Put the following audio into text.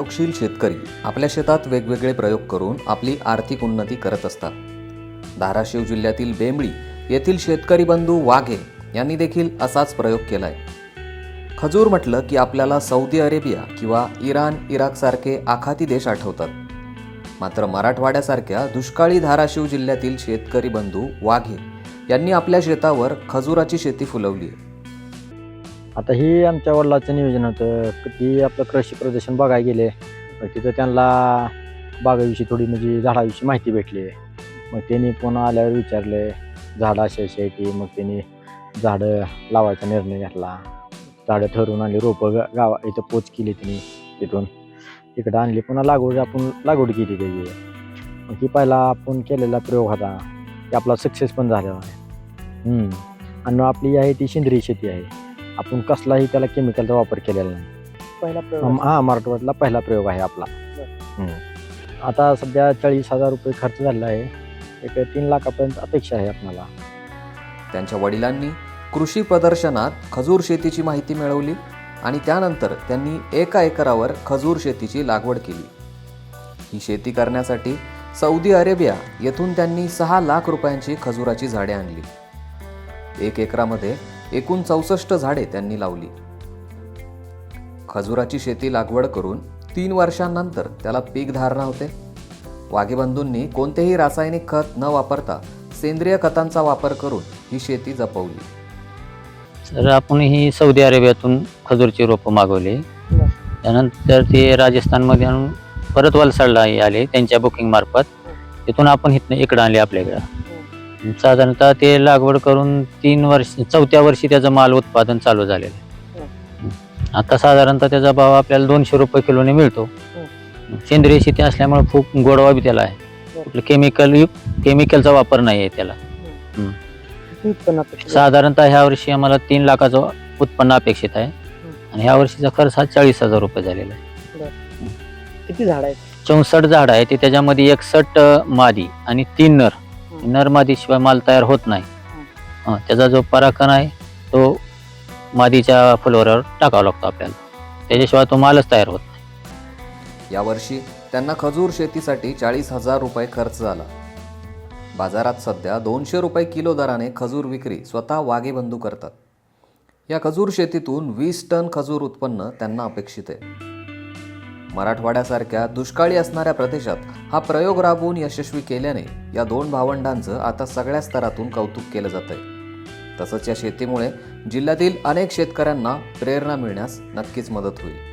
प्रयोगशील शेतकरी आपल्या शेतात वेगवेगळे प्रयोग करून आपली आर्थिक उन्नती करत असतात. धाराशिव जिल्ह्यातील बेंबळी येथील शेतकरी बंधू वाघे यांनी देखील असाच प्रयोग केलाय. खजूर म्हटलं की आपल्याला सौदी अरेबिया किंवा इराण इराकसारखे आखाती देश आठवतात. मात्र मराठवाड्यासारख्या दुष्काळी धाराशिव जिल्ह्यातील शेतकरी बंधू वाघे यांनी आपल्या शेतावर खजुराची शेती फुलवली आहे आता ही आमच्या वडिलाचं नियोजन होतं. क- ती आपलं कृषी प्रदर्शन बघायला गेले मग तिथं त्यांना बागाविषयी थोडी म्हणजे झाडाविषयी माहिती भेटली. मग त्यांनी पुन्हा आल्यावर विचारले झाडं अशी अशी आहे ती. मग त्यांनी झाडं लावायचा निर्णय घेतला. झाडं ठरवून आणली रोपं गा- गावा इथं पोच केली त्यांनी तिथून. तिकडं आणली पुन्हा लागवड आपण लागवड केली त्याची. मग ती पहिला आपण केलेला प्रयोग होता की आपला सक्सेस पण झालेला आहे. आणि आपली आहे ती सेंद्रिय शेती आहे. आपण कसलाही त्याला केमिकलचा वापर केलेला नाही. पहिला प्रयोग हा मराठवाड्यातला पहिला प्रयोग आहे आपला. हम्म. आता सध्या चाळीस हजार रुपये खर्च झालेला आहे. एक तीन लाखापर्यंत अपेक्षा आहे आपल्याला. त्यांच्या वडिलांनी कृषी प्रदर्शनात खजूर शेतीची माहिती मिळवली आणि त्यानंतर त्यांनी एका एकरावर खजूर शेतीची लागवड केली. ही शेती करण्यासाठी सौदी अरेबिया येथून त्यांनी सहा लाख रुपयांची खजुराची झाडे आणली. एक एकरामध्ये एकूण चौसष्ट झाडे त्यांनी लावली. खजुराची शेती लागवड करून तीन वर्षांनंतर त्याला पीक धारणा होते. वाघेबंधूंनी कोणतेही रासायनिक खत न वापरता सेंद्रिय खतांचा वापर करून ही शेती जपवली. तर आपण ही सौदी अरेबियातून खजूरची रोपं मागवली. त्यानंतर ते राजस्थानमध्ये आणून परत वलसाडला आले त्यांच्या बुकिंग मार्फत. तिथून आपण इथनं इकडं आणले आपल्याकडं. साधारणतः ते लागवड करून तीन वर्ष चौथ्या वर्षी त्याचं माल उत्पादन चालू झालेलं आहे. आता साधारणतः त्याचा भाव आपल्याला दोनशे रुपये किलोने मिळतो. सेंद्रिय शेती असल्यामुळे खूप गोडवा बी त्याला आहे. कुठलं केमिकल केमिकलचा वापर नाही आहे? त्याला? साधारणतः ह्या वर्षी आम्हाला तीन लाखाचं उत्पन्न अपेक्षित आहे. आणि ह्या वर्षीचा खर्च हा चाळीस हजार रुपये झालेला आहे. किती झाड आहेत? चौसष्ट झाड आहे ते त्याच्यामध्ये एकसष्ट मादी आणि तीन नर. नर मादीशिवाय माल तयार होत नाही. त्याचा जो पराकण आहे तो मादीच्या फुलवरावर टाकावा लागतो आपल्याला. त्याच्याशिवाय तो मालच तयार होत नाही. यावर्षी त्यांना खजूर शेतीसाठी चाळीस हजार रुपये खर्च झाला. बाजारात सध्या दोनशे रुपये किलो दराने खजूर विक्री स्वतः वाघेबंधू करतात. या खजूर शेतीतून वीस टन खजूर उत्पन्न त्यांना अपेक्षित आहे. मराठवाड्यासारख्या दुष्काळी असणाऱ्या प्रदेशात हा प्रयोग राबवून यशस्वी केल्याने या दोन भावंडांचं आता सगळ्या स्तरातून कौतुक केलं जात आहे तसंच या शेतीमुळे जिल्ह्यातील अनेक शेतकऱ्यांना प्रेरणा मिळण्यास नक्कीच मदत होईल.